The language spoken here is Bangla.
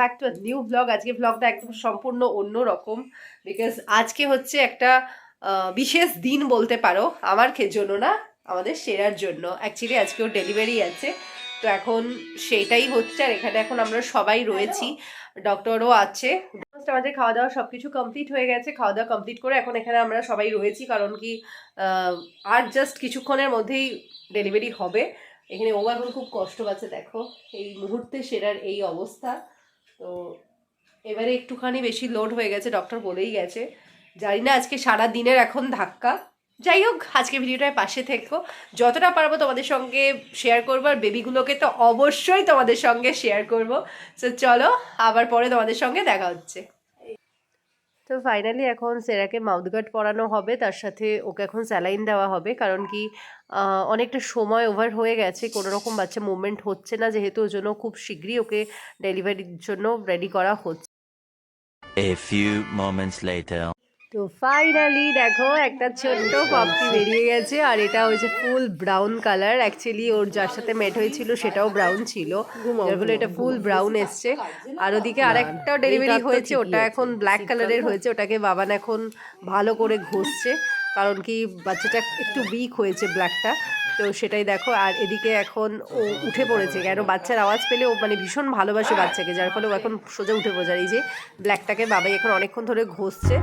ব্যাক টু নিউ ব্লগ আজকে ব্লগটা একদম সম্পূর্ণ অন্য রকম বিকজ আজকে হচ্ছে একটা বিশেষ দিন বলতে পারো, আমার জন্য না, আমাদের সেরার জন্য। অ্যাকচুয়ালি আজকেও ডেলিভারি আছে। তো এখন সেটাই হচ্ছে, আর এখানে এখন আমরা সবাই রয়েছি। ডক্টরও আছে। আমাদের খাওয়া দাওয়া সব কিছু কমপ্লিট হয়ে গেছে। খাওয়া দাওয়া কমপ্লিট করে এখন এখানে আমরা সবাই রয়েছি, কারণ কি আর জাস্ট কিছুক্ষণের মধ্যেই ডেলিভারি হবে। এখানে ও এখন খুব কষ্ট পাচ্ছে, দেখো। এই মুহূর্তে সেরার এই অবস্থা। তো এবারে একটুখানি বেশি লোড হয়ে গেছে ডক্টর বলেই গেছে। জানি না আজকে সারা দিনের এখন ধাক্কা। যাই হোক আজকে ভিডিওটায় পাশে থেকো। যতটা পারব তোমাদের সঙ্গে শেয়ার করব আর বেবিগুলোকে তো অবশ্যই তোমাদের সঙ্গে শেয়ার করব। তো চলো আবার পরে তোমাদের সঙ্গে দেখা হচ্ছে। তো ফাইনালি এখন সেরাকে মাউথগার্ড পরানো হবে তার সাথে ওকে এখন স্যালাইন দেওয়া হবে কারণ কি অনেকটা সময় ওভার হয়ে গেছে কোনো রকম বাচ্চা মুভমেন্ট হচ্ছে না যেহেতু ওর জন্য খুব শীঘ্রই ওকে ডেলিভারির জন্য রেডি করা হচ্ছে। A few moments later. তো ফাইনালি দেখো একটা ছোট্ট পাপড়ি বেরিয়ে গেছে আর এটা হয়েছে ফুল ব্রাউন কালার অ্যাকচুয়ালি ওর যার সাথে মেট হয়েছিল সেটাও ব্রাউন ছিল। ফলে এটা ফুল ব্রাউন এসছে। আর ওদিকে আরেকটাও ডেলিভারি হয়েছে ওটা এখন ব্ল্যাক কালারের হয়েছে ওটাকে বাবান এখন ভালো করে ঘষছে। কারণ কি বাচ্চাটা একটু উইক হয়েছে ব্ল্যাকটা তো সেটাই দেখো আর এদিকে এখন ও উঠে পড়েছে। কেন? বাচ্চার আওয়াজ পেলে ও মানে ভীষণ ভালোবাসে বাচ্চাকে যার ফলে ও এখন সোজা উঠে পড়ে যায় এই যে ব্ল্যাকটাকে বাবাই এখন অনেকক্ষণ ধরে ঘষছে।